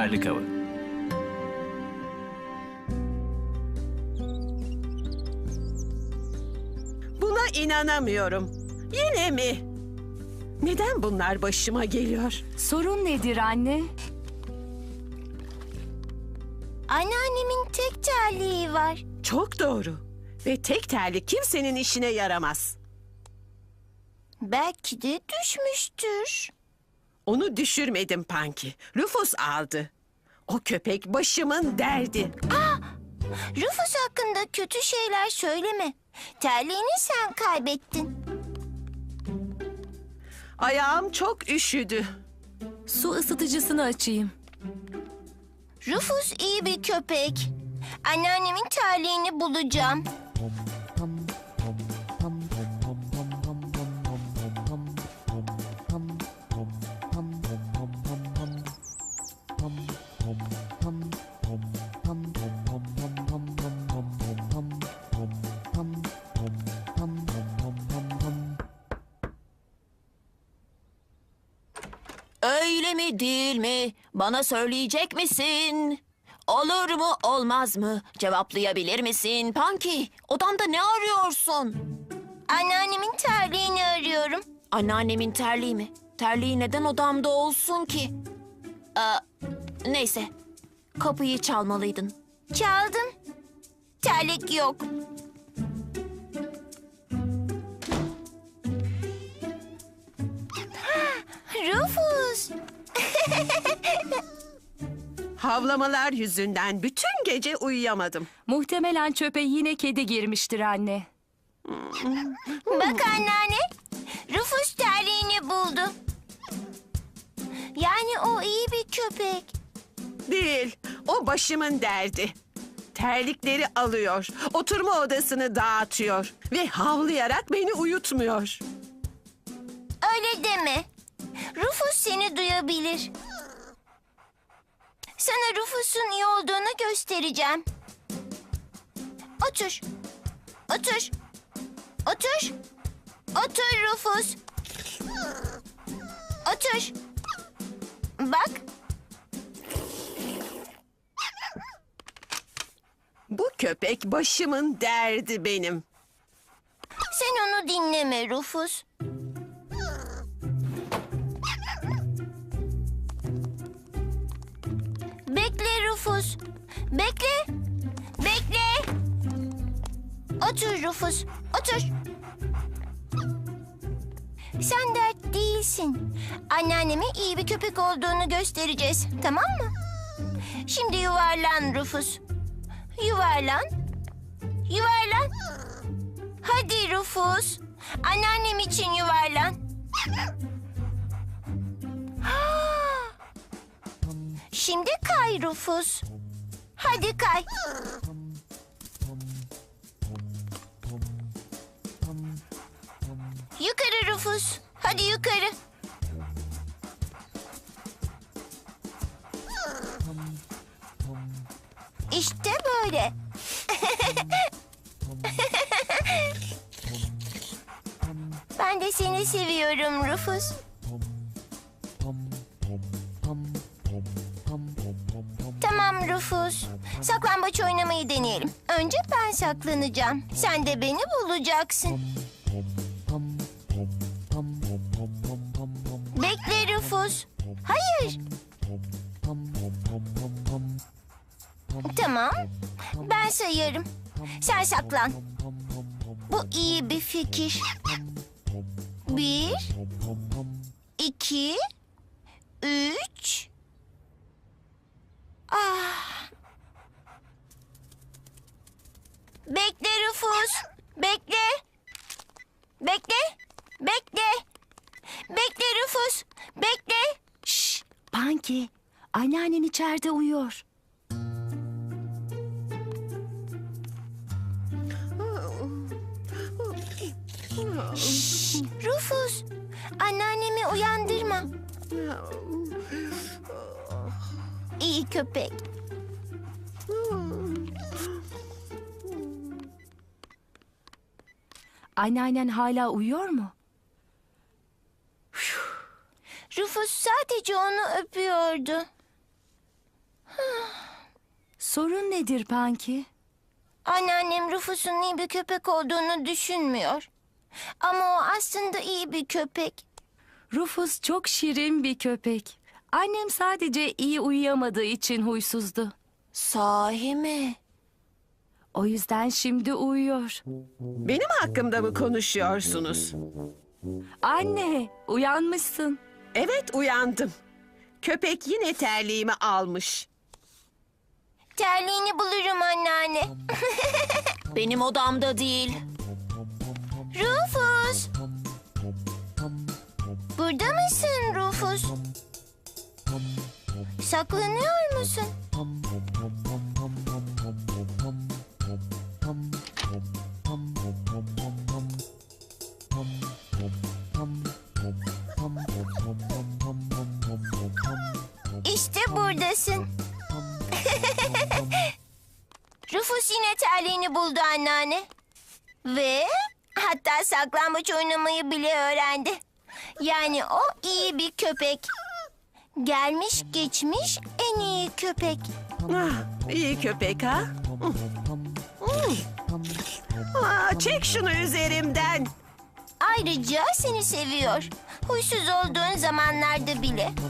terlik avı. Buna inanamıyorum. Yine mi? Neden bunlar başıma geliyor? Sorun nedir anne? Anneannemin tek terliği var. Çok doğru. Ve tek terlik kimsenin işine yaramaz. Belki de düşmüştür. Onu düşürmedim Panki. Rufus aldı. O köpek başımın derdi. Rufus hakkında kötü şeyler söyleme. Terliğini sen kaybettin. Ayağım çok üşüdü. Su ısıtıcısını açayım. Rufus iyi bir köpek. Anneannemin terliğini bulacağım. Öyle mi değil mi? Bana söyleyecek misin? Olur mu olmaz mı? Cevaplayabilir misin? Panki odamda ne arıyorsun? Anneannemin terliğini arıyorum. Anneannemin terliği mi? Terliği neden odamda olsun ki? Aa, neyse kapıyı çalmalıydın. Çaldım. Terlik yok. Rufus. Havlamalar yüzünden bütün gece uyuyamadım. Muhtemelen çöpe yine kedi girmiştir anne. Bak anneanne. Rufus terliğini buldu. Yani o iyi bir köpek. Değil, o başımın derdi. Terlikleri alıyor, oturma odasını dağıtıyor ve havlayarak beni uyutmuyor. Öyle deme. Rufus seni duyabilir. Sana Rufus'un iyi olduğunu göstereceğim. Otur. Otur. Otur. Otur Rufus. Otur. Bak. Bu köpek başımın derdi benim. Sen onu dinleme Rufus. Rufus. Bekle. Bekle. Otur Rufus. Otur. Sen dert değilsin. Anneanneme iyi bir köpek olduğunu göstereceğiz. Tamam mı? Şimdi yuvarlan Rufus. Yuvarlan. Yuvarlan. Hadi Rufus. Anneannem için yuvarlan. Şimdi kay Rufus. Hadi kay. Yukarı Rufus. Hadi yukarı. İşte böyle. Ben de seni seviyorum Rufus. Rufus. Saklambaç oynamayı deneyelim. Önce ben saklanacağım. Sen de beni bulacaksın. Bekle Rufus. Hayır. Tamam. Ben sayarım. Sen saklan. Bu iyi bir fikir. Bir, iki, üç. Ah. Bekle Rufus. Bekle. Bekle. Bekle. Bekle Rufus. Bekle. Şşş, Panki, anneannen içeride uyuyor. Rufus. Anneannemi uyandırma. İyi köpek. Anneannen hala uyuyor mu? Rufus sadece onu öpüyordu. Sorun nedir Panki? Anneannem Rufus'un iyi bir köpek olduğunu düşünmüyor. Ama o aslında iyi bir köpek. Rufus çok şirin bir köpek. Annem sadece iyi uyuyamadığı için huysuzdu. Sahi mi? O yüzden şimdi uyuyor. Benim hakkımda mı konuşuyorsunuz? Anne, uyanmışsın. Evet uyandım. Köpek yine terliğimi almış. Terliğini bulurum anneanne. Benim odamda değil. Rufus! Burada mısın Rufus? Saklanıyor musun? Rufus yine terliğini buldu anneanne. Ve hatta saklambaç oynamayı bile öğrendi. Yani o iyi bir köpek. Gelmiş geçmiş en iyi köpek. Ah, iyi köpek ha? Aa, çek şunu üzerimden. Ayrıca seni seviyor. Huysuz olduğun zamanlarda bile.